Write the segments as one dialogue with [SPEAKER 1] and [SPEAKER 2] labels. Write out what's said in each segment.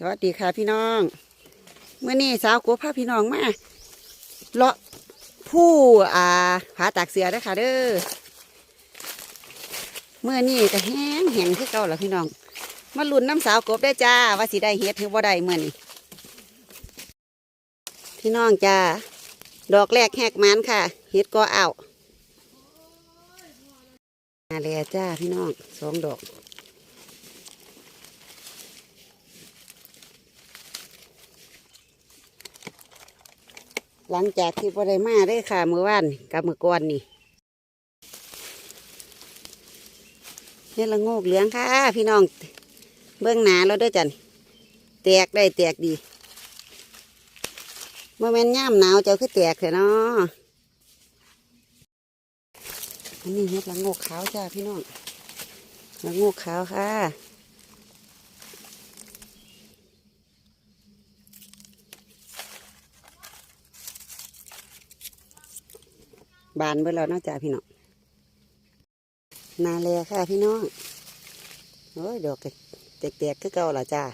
[SPEAKER 1] สวัสดีค่ะพี่น้องเมื่อนี้สาวกัวพาพี่น้องมาเลาะผู้อ่าผาตากเสือเด้ค่ะเด้อเมื่อนี้ก็แห้งแห้งคือเก่าแล้วพี่น้องมาลุ้นน้ำสาวกบได้จ้า ว่าสิได้เฮ็ดหรือบ่ได้เมื่อนี้พี่น้องจ้าดอกแรกแหกมันค่ะเฮ็ดก็เอามาเลยจ้าพี่น้องสองดอก หลังจากที่บ่ได้มาได้ค่ะมือวานกับมือก่อนนี่เนี่ยละโงกเหลืองค่ะ พี่น้อง เบื้องหนาแล้วด้อจันแตกได้แตกดีเมื่อแม่นย่ามหนาวเจ้าคือแตกเถอะเนาะอันนี้เฮ็ดละโงกขาวจ้าพี่น้องละโงกขาวค่ะ บานเบิดแล้วนาะจ้าพี่น้องนาเลค่ะพี่น้องโอ้ยดอกก็แตกๆคือเก่าละจ้า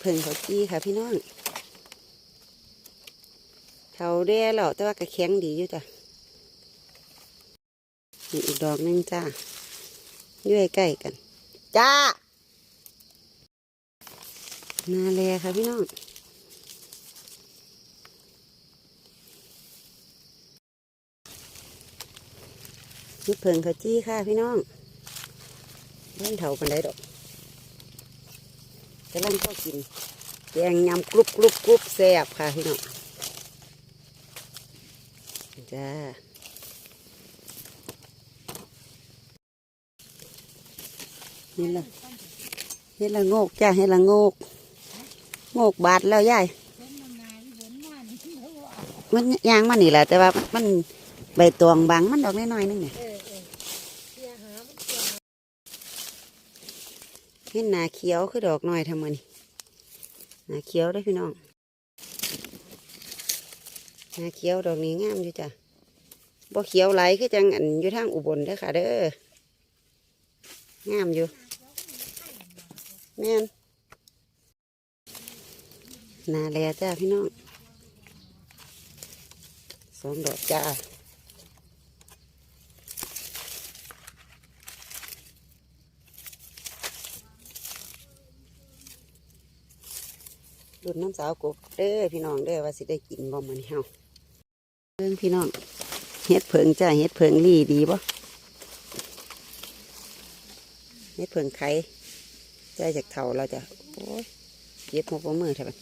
[SPEAKER 1] เพิ่งเขาจี้ค่ะพี่น้องเขาเรียแล้วแต่ว่าก็แข็งดีอยู่จ้ะอีกดอกนึงจ้าอยู่ใกล้กัน จ้า นาเลค่ะพี่น้อง นี่เพิงเขาจี้ค่ะพี่น้องเล่นเถาปันไดดอกกำลังเข้ากิน แกงยำกรุบกรุบกรุบแซ่บค่ะพี่น้องจ้าเห็นละเห็นละโงกจ้าเห็นละโงก โงกบาดแล้วยายมันยางมันนี่แหละแต่ว่ามันใบตองบางมันดอกน้อยๆนึงเนี่ย เห็นหนาเขียวคือดอกน้อยทำมันนี่หนาเขียวได้พี่น้องหนาเขียวดอกนี้งามอยู่จ้ะบ่เขียวไหลายคือจังอันอยู่ทางอุบลเด้อค่ะ เด้องามอยู่แม่นหนาแลจ้าพี่น้องสองดอกจ้า รุ่นน้ำสาวกบเด้อพี่น้องเด้อว่าสิได้กินบ่เหมันเฮาเรื่องพี่น้องเฮ็ดเพิงจ้าเฮ็ดเพิงลี่ดีบ่เฮ็ดเพิงไข่ใจจากเท่าเราจะโอ้ยเย็บหมกบ่มือเถอะบัด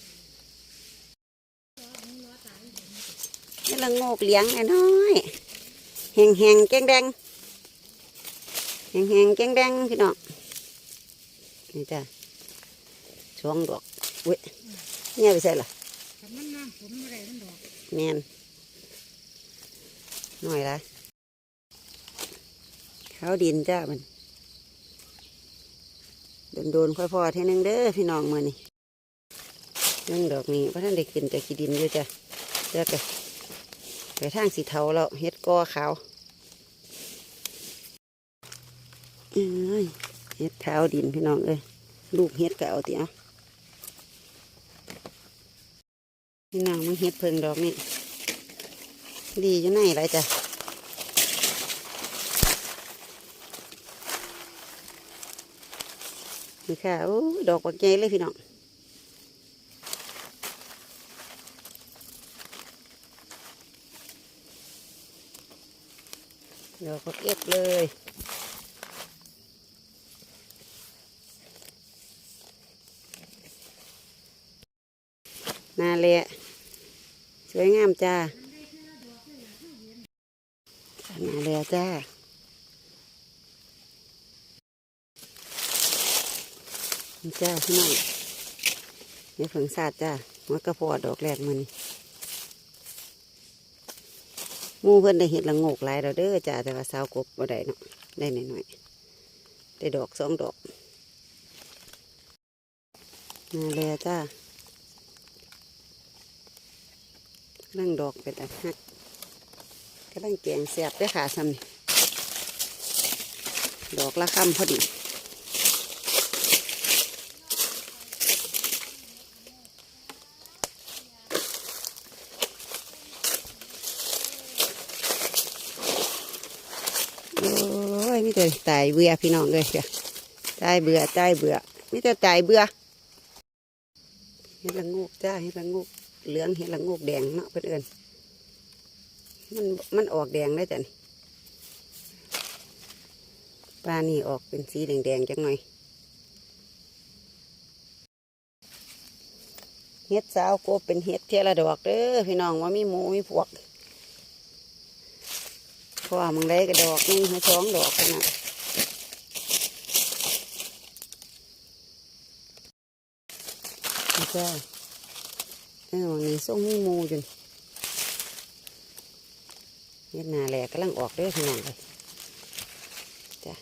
[SPEAKER 1] นี่ละโงกเลี้ยงไอ้น้อยแหงแหงๆแกงแดงแหงแหงๆแกงแดงพี่น้องนี่จ้าช่วงดอกเว้ย เนี่ยไปใส่ละ
[SPEAKER 2] ถ้ามันน้ำฝนอะไรมันดอก
[SPEAKER 1] แมนหน่อยละเขาดินจ้ามันโดนโดนๆค่อยพอเท่นึงเด้อพี่น้องมือนี่เรื่องดอกนี้พระท่านได้ขึ้นจากขี้ดินอยู่จ้ะเจ้าก็ไปทางสีเทาแล้วเฮ็ดกอขาวเอ้ยเฮ็ดเท้าดินพี่น้องเอ้ยลูกเฮ็ดก็เอาเตียว พี่น้องมันเฮ็ดเพิงดอกนี่ดีอยู่ไหนไรจ้ะนี่ค่ะโอ้ดอกบักใหญ่เลยพี่น้องดอกบักเอ็ดเลยนาเละ วยงามจ้านาเละจ้ามีจ้าพี่น้องในผงสาดจ้าหัวกระพาะดอกแรกมันมูเพิ่อนได้เห็ดละโงกหลายเราเด้อจ้าแต่ว่าสาวกบบ่ได้เนาะได้หน่อยๆได้ดอกสองดอกนาแลจ้า นั่งดอกไปแต่หักก็ตั้งแกงแสบด้วยค่ะสัมดอกละคำพอดีโอ้ยมิเตอตายเบื่อพี่น้องเลยจ้ะตายเบื่อตายเบื่อมิเตอตายเบื่อเห็ดละงูกจ้าเห็ดละงูก เหลืองเห็ดละงูกแดงเนาะเพื่อนเอินมันมันออกแดงได้จ้ะนี่ปลานี่ออกเป็นสีแดงๆจังหน่อยเห็ดสาวโกบเป็นเห็ดเทละดอกเด้อพี่น้องว่ามีหมูมีพวกเพราะว่ามึงได้กระดอกหนึงให้สองดอกขนาดนี่จ้า เออนนี้ส่งมีมูจนเฮ็ดนาแหลกกำลังออกเด้วยขนาดเลยจ้า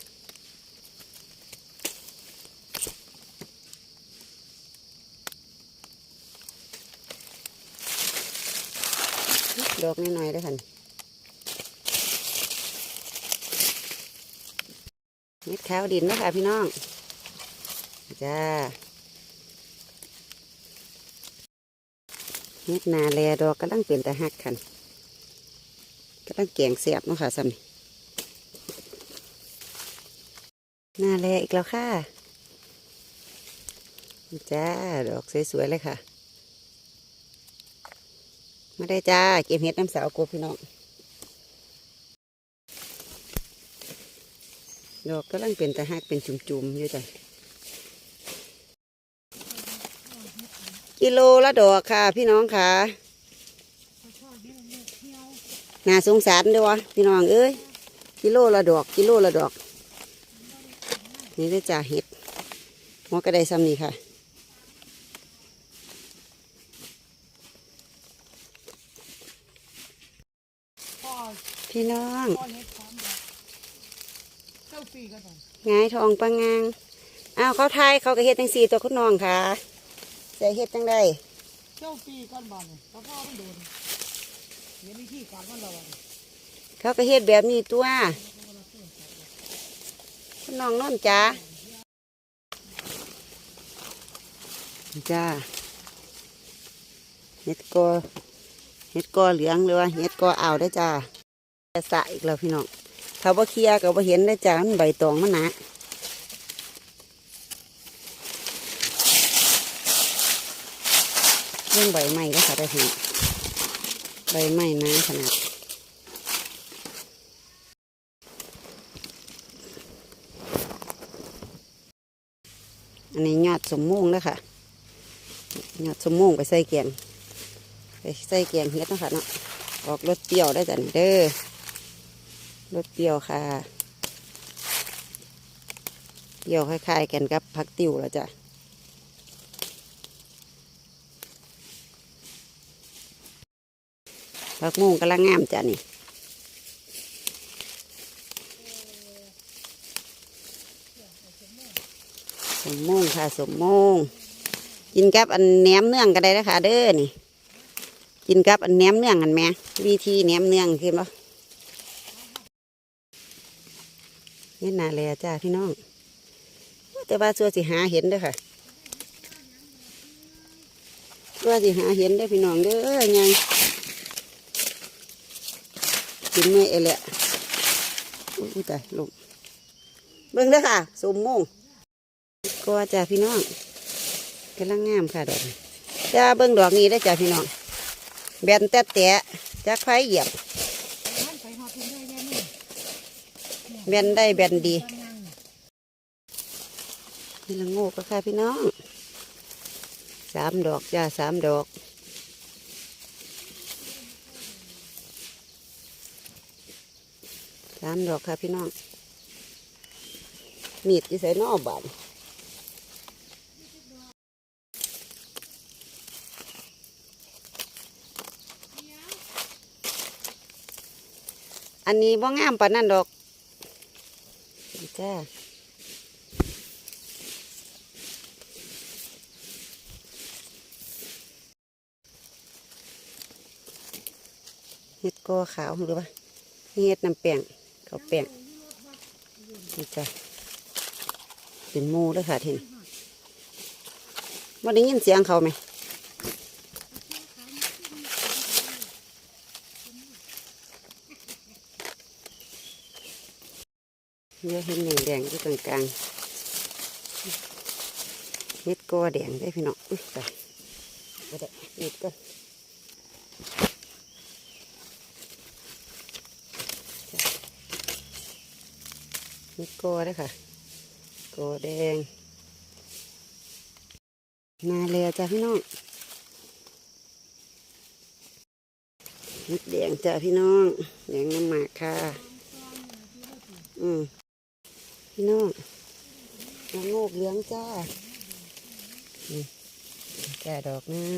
[SPEAKER 1] ดอกน้อยๆเด้วยค่ะเม็ดขาวดินนะคะพี่น้อง จ้า เม็ดนาแลดอกกำลังเป็นแตะหักคันกำลังแกงเสียบเนาะค่ะซ้ำนี่นาแลอีกแล้วค่ะจ้าดอกสวยๆเลยค่ะมาได้จ้าเก็บเห็ดน้ำสาวกบพี่น้องดอกก็ลังเป็นตะหักเป็นจุ่มๆอยู่จ้ะ กิโลละดอกค่ะ พี่น้องค่ะน่าสงสารด้วยวะพี่น้องเอ้ยกิโลละดอก กิโลละดอก นี่ได้จ่าเห็ดหัวกระไดซ้ำนี่ค่ะ
[SPEAKER 2] พี่
[SPEAKER 1] น้อง
[SPEAKER 2] พ่ามแบบเจ้าปีก็ไงา
[SPEAKER 1] ยทองปังงางอ้าวเขาทยเขาก็เฮ็ดจังสี่ตัวคุณน้องค่ะ ใส่เฮ็ดจังได้
[SPEAKER 2] เจ้าปีก่อนบ้านเลยเพราะพ่อมันโดนเห็นวิธีการมันเราอะ
[SPEAKER 1] เขาก็เฮ็ดแบบนี้ตัวคุณน้องนนจ้าจ้าเฮ็ดกอเฮ็ดกอเหลืองหรือว่าเฮ็ดกออ่าวได้อจ้าจะสะอีกแล้วพี่น้องถ้าว่าเคลียร์ก็บ่เห็นได้อจ้ามันใบตองมันหนา เรื่องใบไม้แล้วค่ะได้อพี่น้องใบไม้หนาขนาดอันนี้ยอดสมมุงนะคะยอดสมมุงไปใส่แกงไปใส่แกงเฮ็ดนะคะเนาะออกรสเปรี้ยวได้จ้ะเด้อรสเปรี้ยวค่ะเปรี้ยวคล้ายๆกันกับผักติ๋วแล้วจ้ะ ผักมุงกำลังงามจ้ะนี่สมโมงค่ะสมโมงกินกับอันแหนมเนื่องก็ได้นะคะเด้อนี่ กินกับอันแหนมเนื่องกันแหม่วิธีแหนมเนื่องคือบ่นี่นาแลจ้าพี่น้องแต่ว่าชัวสิหาเห็นเด้อค่ะชัวสิหาเห็นด้อพี่น้องเด้อยัง กินเมื่อยเอแหละอุ้ยตายลงเบิ่งเด้อค่ะสมมงก็จ้าพี่น้องกำลังงามค่ะดอกจ้าเบิ้งดอกนี้ได้จ้าพี่น้องแบนแต่แตะจากไฟเหยียบ
[SPEAKER 2] แบ
[SPEAKER 1] นได้แบนดีนี่ละโง่ก็ค่ะพี่น้องสามดอกจ้าสามดอก สามดอกค่ะพี่น้อง มีดที่ใส่นอบานอันนี้บ่งามปานนั่นดอกนี่จ้าเห็ดกอขาวหรือว่าเห็ดน้ำแป้ง เขาวแป้งนี่จ้ะเป็นมูเลยค่ะทีนี้ว่าได้ยินเสียงเขาไหมเยอะเห็นแดงๆอยู่ตรงกลางเม็ดกอแดงได้พี่น้องอุ้ยไปก็ได้เม็ดก็ ม็ดกอด้อค่ะกอแดง นาเลียจ้ะพี่น้องเม็ดแดงจ้ะพี่น้องแดงน้ำหมากค่ะ อืมพี่น้องละโงกเหลืองจ้านี่จ้าดอกนึง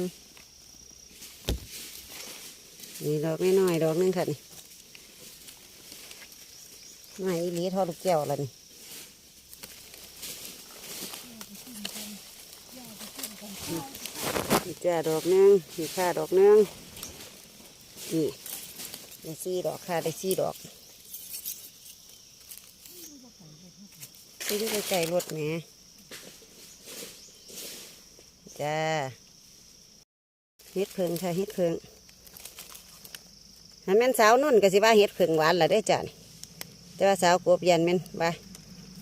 [SPEAKER 1] นี่ดอกน้อยๆดอกนึงค่ะนี่ ไม่อีลีทอดลูกแก้วแล้วนี่นี่จ้าดอกนึงนี่ค่าดอกนึงนี่ได้สี่ดอกค่ะได้สี่ดอกไปอยไกลๆรถแหม่จ้าเฮ็ดเพิงค่ะเฮ็ดเพิงหันแม่นสาวนุ่นก็สิว่าเฮ็ดเพิงหวานละได้จ้ะนี่ แต่ว่าสาวกบยันแม่นว่า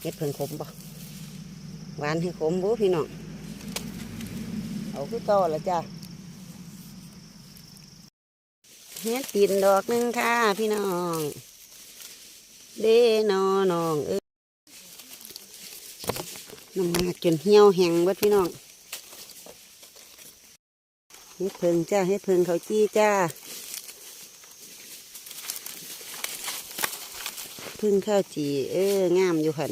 [SPEAKER 1] เฮ็ดเพิงขมบ่หวานให้ขมบุพี่น้องเอาคือเก่าละจ้าเฮ็ดตีนดอกหนึ่งค่ะพี่น้อง เด้นอน้องเอ้ยน้ำมาจนเหี่ยวแห้งวัดพี่น้องเฮ็ดเพิงจ้าเฮ็ดเพิงเขาจี้จ้า พึ่งข้าวจี เอองามอยู่คัน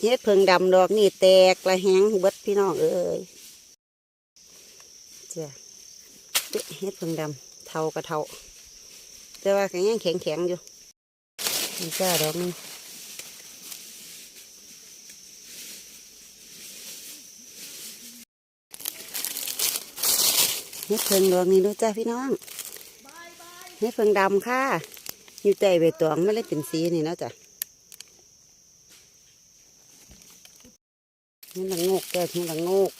[SPEAKER 1] เฮ็ดเพิงดำดอกนี่แตกละแหงเบิดพี่น้องเอ้ยจ้าเอ๊ะเฮ็ดเพิงดำเทากระเทาแต่ว่าก็งแข็งแข็งอยู่นี่จ้าดอกนึงเฮ็ดเพิงดอกนี้ด้วยจ้าพี่น้อง เฮ็ดเพิงดำค่ะ อยู่ใจใบตองไม่ได้เป็นสีนี่เนาะจ้ะนี่ละโงกแก้นี่ละโงก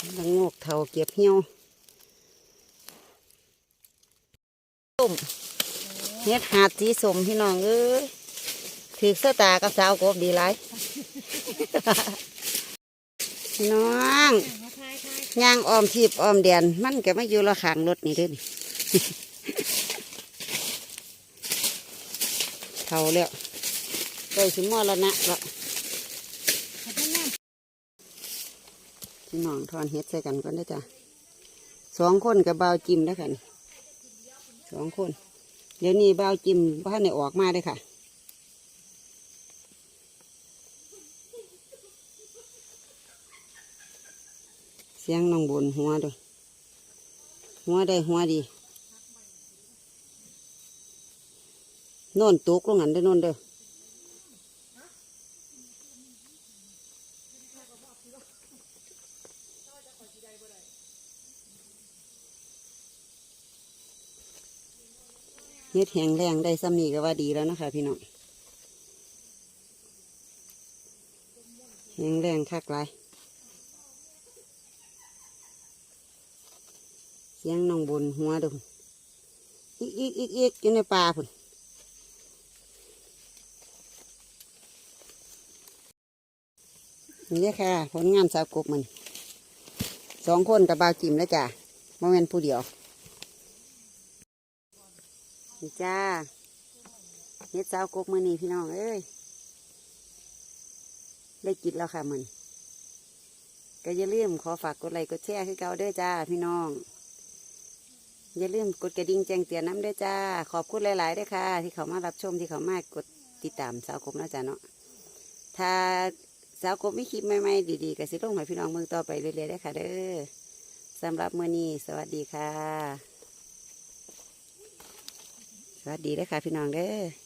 [SPEAKER 1] นี่ละโงกเท่าเก็บเหี่ยวต้มเฮ็ดหาดสีสมพี่น้องเอ้ยถือเสื้อตากับสาวกบดีไรพี่น้อง ย่างออมทีบออมแดนมันก็ไม่อยู่ละขางรถนี่เด้วยนี่เท่าแล้วก็สิมอแล้วนะละพี่น้องทอนเฮ็ดใส่กันก่อนได้จ้ะสองคนกับเบาจิ้มแล้วค่ะสองคน เดี๋ยวนี้เบาจิ้มบ้านในออกมาเลยค่ะ สียงน้องบนหัวด้วยหัวได้หัวดีน่นตุกลงหันเด้อน่นเด้อเฮ็ดแห้งแรงได้ซ้ำนี่ก็ว่าดีแล้วนะคะ พี่น้องแห้งแรงคักหลาย เสียงน้องบนหัวดุอีกอีกอีกอีกอยู่ในป่าพุ่นนี่ค่ะ ผลงานสาวกบมันสองคนกับบาวจิมแล้วจ้ะโมเมนผู้เดียวนี่จ้าเฮ็ดสาวกบมือนี่พี่น้อง เอ้ย ได้กินแล้วค่ะมันก็อย่าลืมขอฝากกดไลค์กดแชร์คือเก่าด้อจ้าพี่น้อง อย่าลืมกดกระดิ่งแจ้งเตือนน้ำด้วยจ้า ขอบคุณหลายๆด้วยค่ะ ที่เขามารับชมที่เขามากดติดตามสาวกบนะจ้าเนาะถ้าสาวกบมีคลิปใหม่ๆดีๆก็สิลงให้พี่น้องเมืองต่อไปเรื่อยๆได้ค่ะเด้อสำหรับมื้อนี้สวัสดีค่ะ สวัสดีด้อค่ะพี่น้องเด้อ